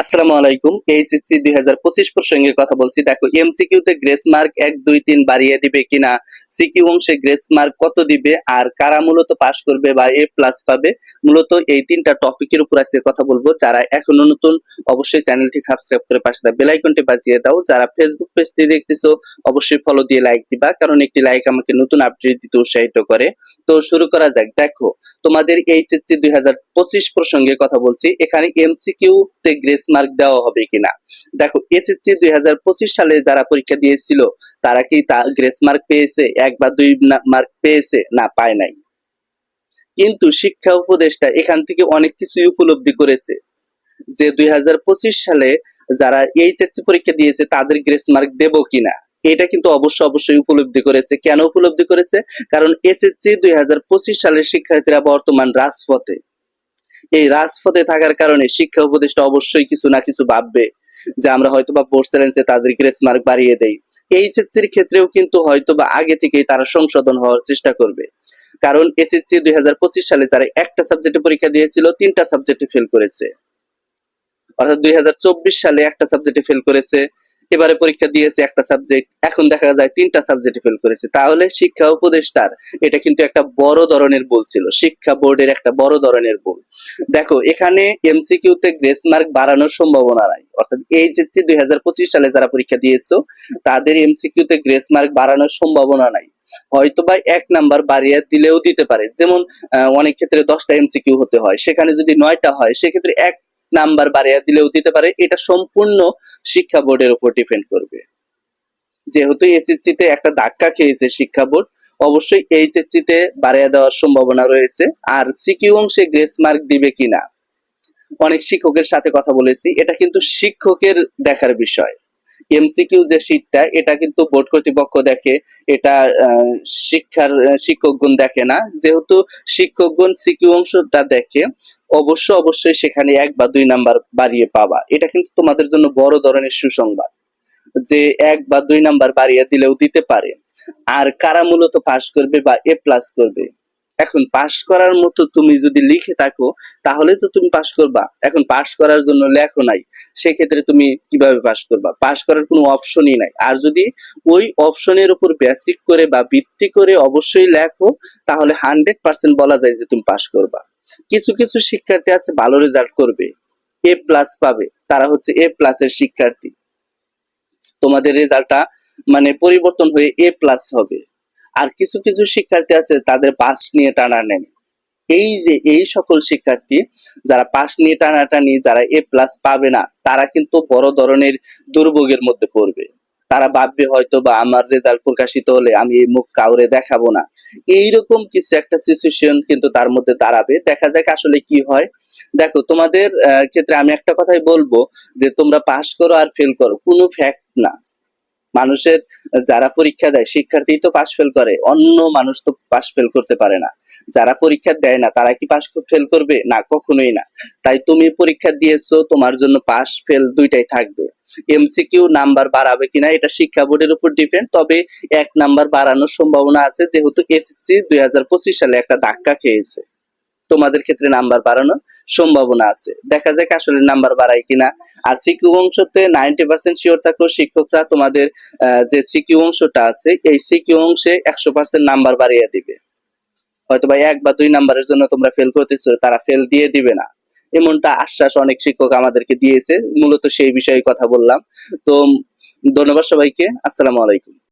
আসসালামু আলাইকুম। এইচএসসি দুই হাজার পঁচিশ প্রসঙ্গে কথা বলছি। দেখো এমসিকিউ তে গ্রেস মার্ক এক, দুই, তিন বাড়িয়ে দিবে কিনা? সিকিউ অংশে গ্রেস মার্ক কত দিবে? আর কারা মূলত পাশ করবে বা এ প্লাস পাবে? মূলত এই তিনটা টপিকের উপর আজকে কথা বলব। যারা এখনও নতুন, অবশ্যই চ্যানেলটি সাবস্ক্রাইব করে পাশে থাকা বেল আইকনটি বাজিয়ে দাও। যারা ফেসবুক পেজ দিয়ে দেখতেছো, অবশ্যই ফলো দিয়ে লাইক দিবা, কারণ একটি লাইক আমাকে নতুন আপডেট দিতে উৎসাহিত করে। তো শুরু করা যাক। দেখো, তোমাদের এইচএসসি দুই হাজার পঁচিশ প্রসঙ্গে কথা বলছি। এখানে এমসিকিউ তে গ্রেস মার্ক দেওয়া হবে কিনা? দেখো এসএসসি দুই হাজার পঁচিশ সালে যারা পরীক্ষা দিয়েছিল, তারা কি তা গ্রেস মার্ক পেয়েছে? এক বা দুই মার্ক পেয়েছে? না, পায় নাই। কিন্তু শিক্ষা উপদেষ্টা এখান থেকে অনেক কিছুই উপলব্ধি করেছে। যে দুই হাজার পঁচিশ সালে যারা এইচএসসি পরীক্ষা দিয়েছে, তাদের গ্রেস মার্ক দেব কিনা? এটা কিন্তু অবশ্য অবশ্যই উপলব্ধি করেছে। কেন উপলব্ধি করেছে? কারণ এসএসসি দুই হাজার পঁচিশ সালের শিক্ষার্থীরা বর্তমান রাজপথে। এই রাজপথে থাকার কারণে শিক্ষা উপদেষ্টা অবশ্যই কিছু না কিছু ভাববে যে আমরা হয়তো বা বোর্ড চ্যালেঞ্জে তাদের গ্রেস মার্ক বাড়িয়ে দেই। এইচএসসির ক্ষেত্রেও কিন্তু হয়তো বা আগে থেকেই তারা সংশোধন হওয়ার চেষ্টা করবে। কারণ এসএসসি দুই হাজার পঁচিশ সালে যারা একটা সাবজেক্টে পরীক্ষা দিয়েছিল, তিনটা সাবজেক্টে ফেল করেছে। অর্থাৎ দুই হাজার চব্বিশ সালে একটা সাবজেক্টে ফেল করেছে এবারে পরীক্ষা দিয়েছে একটা সাবজেক্ট এখন দেখা যায় তিনটা সাবজেক্টে ফেল করেছে। তাহলে শিক্ষা উপদেষ্টার এটা কিন্তু একটা বড় ধরনের ভুল ছিল, শিক্ষা বোর্ডের একটা বড় ধরনের ভুল। দেখো, এখানে এমসিকিউ তে গ্রেস মার্ক বাড়ানোর সম্ভাবনা নাই। অর্থাৎ এইচএসসি দুই হাজার পঁচিশ সালে যারা পরীক্ষা দিয়েছ, তাদের এমসিকিউ তে গ্রেস মার্ক বাড়ানোর সম্ভাবনা নাই। হয়তো বা এক নাম্বার বাড়িয়ে দিলেও দিতে পারে। যেমন অনেক ক্ষেত্রে দশটা এমসিকিউ হতে হয়, সেখানে যদি নয়টা হয়, সেক্ষেত্রে এক নাম্বার বাড়িয়ে দিলেও দিতে পারে, এটা সম্পূর্ণ শিক্ষা বোর্ডের উপর ডিপেন্ড করবে। যেহেতু এসএসসি তে একটা ধাক্কা খেয়েছে শিক্ষা বোর্ড, অবশ্যই এইচএসসি তে বাড়িয়ে দেওয়ার সম্ভাবনা রয়েছে। আর সিকিউ অংশে গ্রেস মার্ক দিবে কিনা? অনেক শিক্ষকের সাথে কথা বলেছি, এটা কিন্তু শিক্ষকের দেখার বিষয়। এমসিকিউ যে শীটটা এটা কিন্তু বোর্ড কর্তৃপক্ষ দেখে, এটা শিক্ষার শিক্ষকগণ দেখে না। যেহেতু শিক্ষকগণ সিকিউ অংশটা দেখে, অবশ্য অবশ্যই সেখানে এক বা দুই নাম্বার বাড়িয়ে পাবা। এটা কিন্তু তোমাদের জন্য বড় ধরনের সুসংবাদ, যে এক বা দুই নাম্বার বাড়িয়ে দিলেও দিতে পারে। আর কারা মূলত পাস করবে বা এ প্লাস করবে? এখন পাশ করার মতো তুমি যদি লিখে থাকো, তাহলে তো তুমি পাশ করবা। এখন পাশ করার জন্য লেখো নাই। সেক্ষেত্রে তুমি কীভাবে পাশ করবা? পাশ করার কোনো অপশনই নাই। আর যদি ওই অপশনের উপর বেসিক করে বা ভিত্তি করে অবশ্যই লেখো, তাহলে হান্ড্রেড পার্সেন্ট বলা যায় যে তুমি পাশ করবা। কিছু কিছু শিক্ষার্থী আছে, ভালো রেজাল্ট করবে। এ প্লাস পাবে। তারা হচ্ছে এ প্লাসের শিক্ষার্থী। তোমাদের রেজাল্টটা মানে পরিবর্তন হয়ে এ প্লাস হবে। আর কিছু কিছু শিক্ষার্থী আছে তাদের পাস নিয়ে টানা নেন এই যে, এই সকল শিক্ষার্থী যারা পাস নিয়ে টানাটানি, যারা এ প্লাস পাবে না, তারা কিন্তু বড় ধরনের দুর্ভোগের মধ্যে পড়বে। তারা ভাববে হয়তো বা আমার রেজাল্ট প্রকাশিত হলে আমি এই মুখ কাউরে দেখাবো না। এইরকম কিছু একটা সিচুয়েশন কিন্তু তার মধ্যে দাঁড়াবে। দেখা যাক আসলে কি হয়। দেখো, তোমাদের ক্ষেত্রে আমি একটা কথাই বলব যে তোমরা পাশ করো আর ফেল করো। কোনো ফ্যাক্ট না। মানুষের, যারা পরীক্ষা দেয়, শিক্ষার্থী তো পাশ ফেল করে, অন্য মানুষ তো পাশ ফেল করতে পারে না। যারা পরীক্ষা দেয় না, তারা কি পাশ ফেল করবে? না, কখনোই না। তাই তুমি পরীক্ষা দিয়েছ, তোমার জন্য পাশ ফেল দুইটাই থাকবে। এমসিকিউ নাম্বার বাড়াবে কিনা, এটা শিক্ষা বোর্ডের উপর ডিপেন্ড তবে এক নাম্বার বাড়ানোর সম্ভাবনা আছে, যেহেতু এসএসসি দুই হাজার পঁচিশ সালে একটা ধাক্কা খেয়েছে। তোমাদের ক্ষেত্রে নাম্বার বাড়ানোর সম্ভাবনা আছে। দেখা যাক আসলে নাম্বার বাড়ায় কিনা। আর সিকিউ অংশতে নাইনটি পার্সেন্ট শিওর থাকলেও শিক্ষকরা তোমাদের যে সিকিউ অংশটা আছে, এই সিকিউ অংশে একশো পার্সেন্ট নাম্বার বাড়িয়ে দিবে। হয়তো বা এক বা দুই নাম্বারের জন্য তোমরা ফেল করতেছো, তারা ফেল দিয়ে দিবে না। এমনটা আশ্বাস অনেক শিক্ষক আমাদেরকে দিয়েছে, মূলত সেই বিষয়ে কথা বললাম। তো ধন্যবাদ সবাইকে, আসসালামু আলাইকুম।